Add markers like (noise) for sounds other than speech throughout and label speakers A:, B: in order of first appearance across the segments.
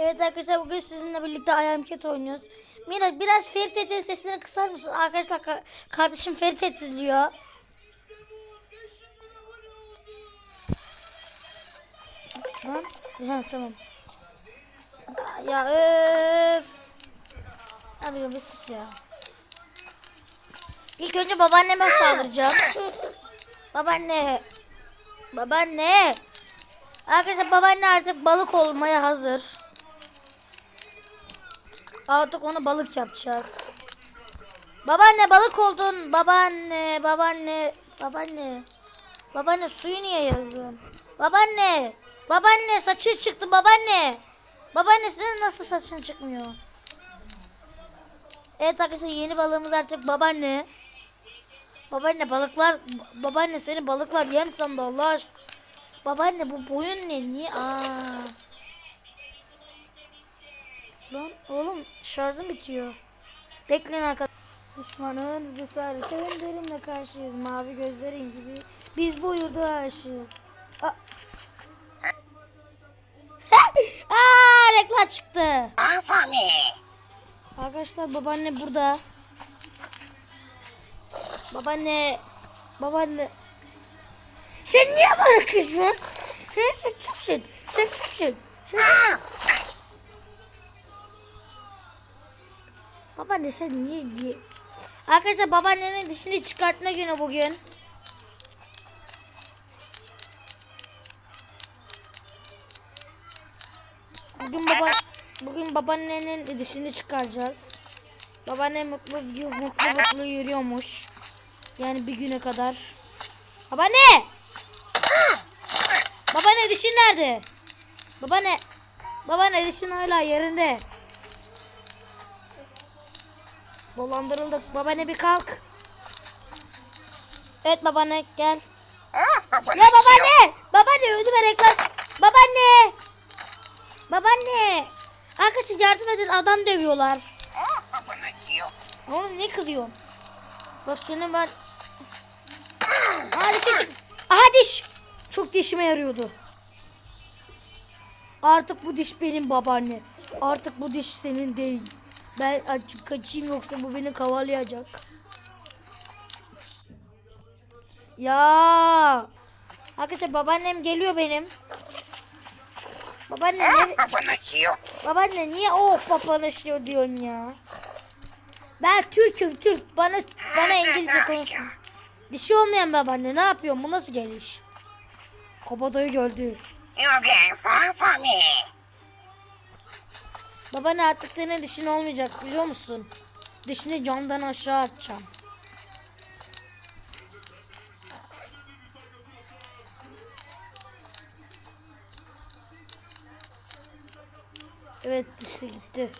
A: Evet arkadaşlar bugün sizinle birlikte Cat oynuyoruz. Mira biraz Ferit Et'in sesini kısar mısın? Arkadaşlar ka- kardeşim Ferit Et izliyor. Tamam. Ha, tamam. Ya öf. Abi bir sus ya. İlk önce babaanneme saldıracağım. Babaanne. Babaanne. Arkadaşlar babaanne artık balık olmaya hazır. Artık onu balık yapacağız. Babaanne balık oldun. Babaanne, babaanne, babaanne. Babaanne suyu niye yazıyorsun? Babaanne, babaanne saçı çıktı babaanne. Babaanne senin nasıl saçın çıkmıyor? Evet arkadaşlar yeni balığımız artık babaanne. Babaanne balıklar, babaanne seni balıklar yem sandı Allah aşkına. Babaanne bu boyun ne? Niye? Aa. Lan oğlum şarjım bitiyor. Bekleyin arkadaşlar. Düşmanın cesareti önderimle karşıyız. Mavi gözlerin gibi. Biz bu yurda aşığız. Aa. (laughs) Aa, reklam çıktı.
B: Anfami.
A: Arkadaşlar babaanne burada. Babaanne. Babaanne. Sen niye bana kızın? Sen sen kimsin? Sen kimsin? Babaanne sen niye niye? Arkadaşlar babaannenin dişini çıkartma günü bugün. Bugün baba bugün babaannenin dişini çıkaracağız. Babaanne mutlu mutlu mutlu yürüyormuş. Yani bir güne kadar. Babaanne! Babaanne dişin nerede? Babaanne Babaanne dişin hala yerinde. Dolandırıldık. Babaanne bir kalk. Evet babaanne gel.
B: Ah,
A: Ya babaanne! Babaanne ödüme reklam. Babaanne! Babaanne! Arkadaşlar yardım edin adam dövüyorlar. Oğlum ne kızıyorsun? Bak seni ben... Aha dişi. Aha diş! Çok dişime yarıyordu. Artık bu diş benim babaanne. Artık bu diş senin değil. Ben açık kaçayım yoksa bu beni kavalayacak. Ya. Arkadaşlar babaannem geliyor benim. Babaanne
B: Ah,
A: ne,
B: Papanacio.
A: babaanne niye oh papalaşıyor diyorsun ya? Ben Türk'üm Türk. Bana bana İngilizce konuş. Dişi olmayan babaanne ne yapıyorsun? Bu nasıl geliş? Kabadayı geldi.
B: You far from me.
A: Babaanne artık senin dişin olmayacak biliyor musun? Dişini camdan aşağı atacağım. Evet dişi gitti.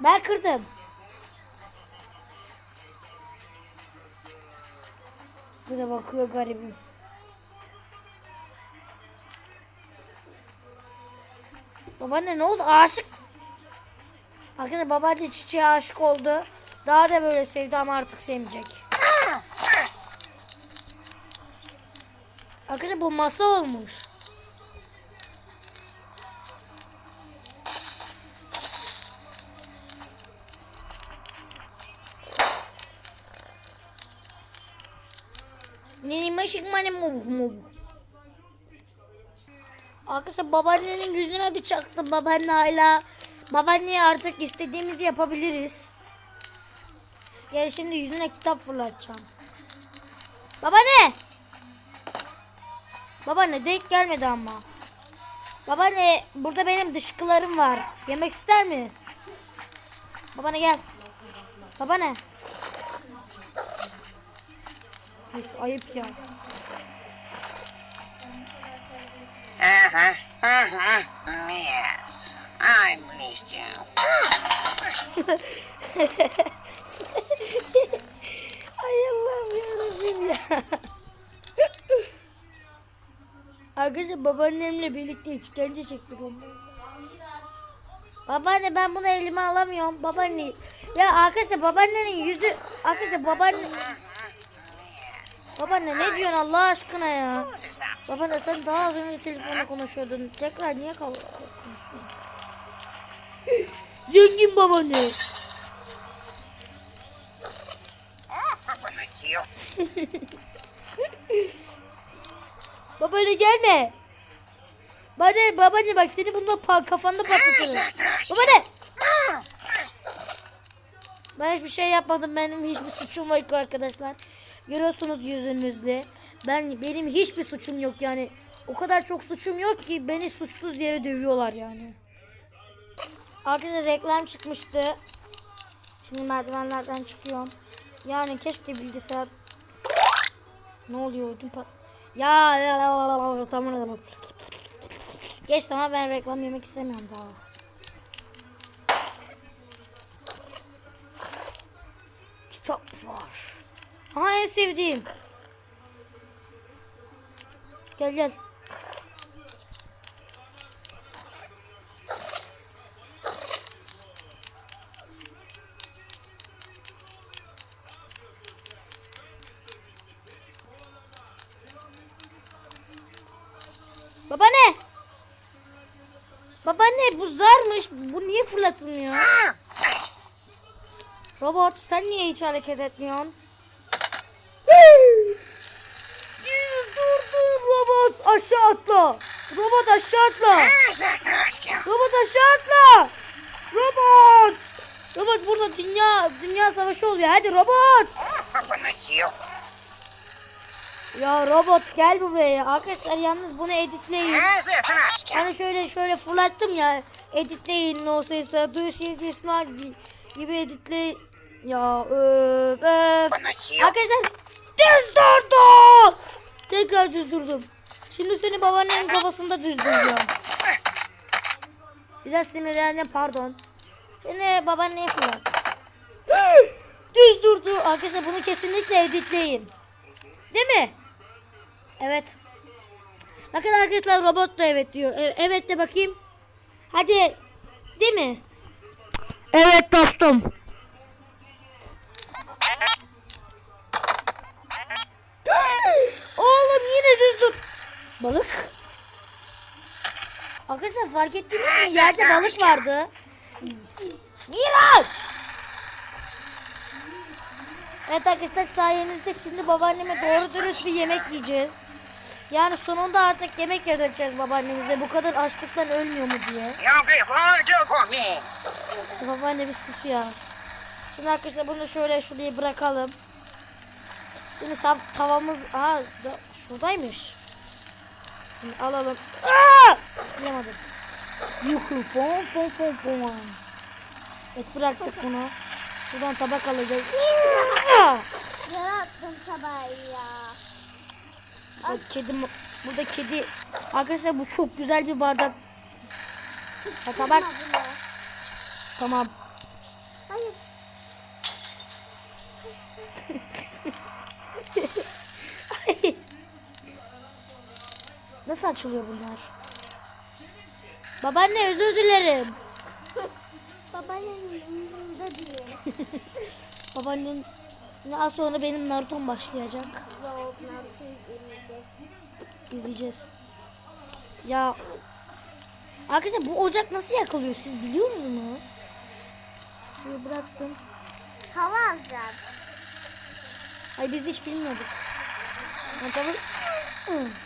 A: Ben kırdım. Bize bakıyor garibim. Babaanne ne oldu? Aşık. Arkadaşlar babaanne çiçeğe aşık oldu. Daha da böyle sevdi ama artık sevmeyecek. Arkadaşlar bu masa olmuş. Maşık mani mu mu. Arkadaşlar babaannenin yüzüne bir çaktım. Babaanne hala babaanneye artık istediğimizi yapabiliriz. Yani şimdi yüzüne kitap fırlatacağım. Babaanne! Babaanne denk gelmedi ama. Babaanne burada benim dışkılarım var. Yemek ister mi? Babaanne gel. Babaanne. Ayıp ya.
B: Uh-huh, uh-huh. Yes, I pleased you.
A: Ay Allah'ım yarabbim ya. Arkadaşlar babaannemle birlikte işkence çektik onu. Babaanne ben bunu elime alamıyorum. Babaanne. Ya arkadaşlar babaannenin yüzü. Arkadaşlar babaanne. Babaanne ne diyorsun Allah aşkına ya? Babaanne sen daha az önce telefonla konuşuyordun. Tekrar niye konuşuyorsun? (laughs) Zengin babaanne. (laughs) Babaanne gelme. Babaanne, babaanne bak seni bununla pa- kafanda patlatırım. Babaanne. Ben hiçbir şey yapmadım. Benim hiçbir suçum yok arkadaşlar. Görüyorsunuz yüzünüzle. Ben benim hiçbir suçum yok yani. O kadar çok suçum yok ki beni suçsuz yere dövüyorlar yani. Arkadaşlar reklam çıkmıştı. Şimdi merdivenlerden çıkıyorum. Yani keşke bilgisayar ne oluyor ödüm pat. Ya tamam. Geç tamam ben reklam yemek istemiyorum daha. Kitap var. Ha en sevdiğim. Gel gel. Babaanne. Babaanne bu zarmış. Bu niye fırlatılmıyor? Robot sen niye hiç hareket etmiyorsun? Dur dur robot aşağı atla. Robot aşağı atla. Robot aşağı atla. Robot. Robot burada dünya dünya savaşı oluyor. Hadi robot. Ya robot gel buraya. Arkadaşlar yalnız bunu editleyin. Hani şöyle şöyle fırlattım ya. Editleyin o sesi. Duy şey diyorsunlar gibi editle. Ya öf öf. Arkadaşlar düz durdum. Tekrar düz durdum. Şimdi seni babaannenin kafasında düz duracağım. Biraz sinirlendim pardon. Seni babaanneye fırlat. düz durdu. Arkadaşlar bunu kesinlikle editleyin. Değil mi? Evet. Bakın arkadaşlar robot da evet diyor. E- evet de bakayım. Hadi. Değil mi? Evet dostum. Oğlum yine düz dur. Balık. Arkadaşlar fark ettiniz mi? Yerde balık vardı. Miraç! Evet arkadaşlar sayenizde şimdi babaanneme doğru dürüst bir yemek yiyeceğiz. Yani sonunda artık yemek yedireceğiz babaannemize. Bu kadar açlıktan ölmüyor mu diye. Babaanne bir sus ya. Şimdi arkadaşlar bunu şöyle şuraya bırakalım. Şimdi saf tavamız... Da- şuradaymış. Şimdi alalım. Aa! Yamadım. Yuhu fon fon fon fon. Evet bıraktık bunu. Şuradan tabak alacağız.
C: Yere attım tabağı ya.
A: Burada kedi burada kedi arkadaşlar bu çok güzel bir bardak. Ha, tabak tamam.
C: Hayır. (laughs)
A: Nasıl açılıyor bunlar? Babaanne özür dilerim.
C: Babaannemin umurumda değil. (laughs)
A: Babaannen az sonra benim Naruto'm başlayacak. İzleyeceğiz. Ya arkadaşlar bu ocak nasıl yakılıyor siz biliyor musunuz? Şuraya bıraktım.
C: Hava alacağız.
A: Ay biz hiç bilmiyorduk. Ha, tamam. (laughs)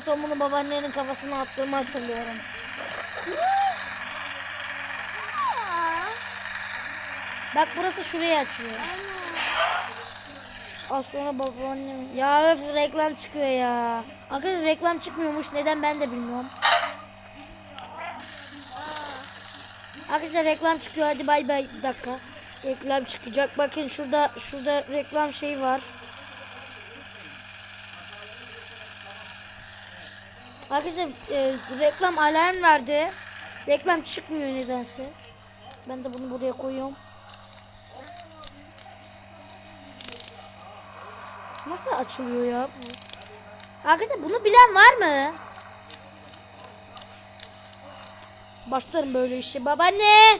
A: En son bunu babaannenin kafasına attığımı hatırlıyorum. Bak burası şuraya açıyor. Az sonra babaannem... Ya öf reklam çıkıyor ya. Arkadaşlar reklam çıkmıyormuş. Neden ben de bilmiyorum. Arkadaşlar reklam çıkıyor. Hadi bay bay. Bir dakika. Reklam çıkacak. Bakın şurada şurada reklam şeyi var. Arkadaşlar e, reklam alarm verdi. Reklam çıkmıyor nedense. Ben de bunu buraya koyuyorum. Nasıl açılıyor ya bu? Arkadaşlar bunu bilen var mı? Başlarım böyle işe. Babaanne!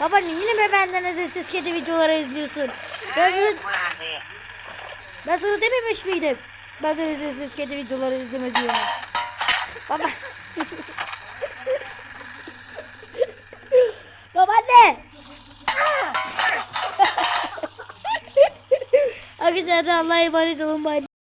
A: Babaanne yine mi benden izinsiz kedi videoları izliyorsun? Ben sana, ben sana dememiş miydim? Benden izinsiz kedi videoları izleme diye. Baba. Babaanne. Arkadaşlar Allah'a emanet olun. Bye.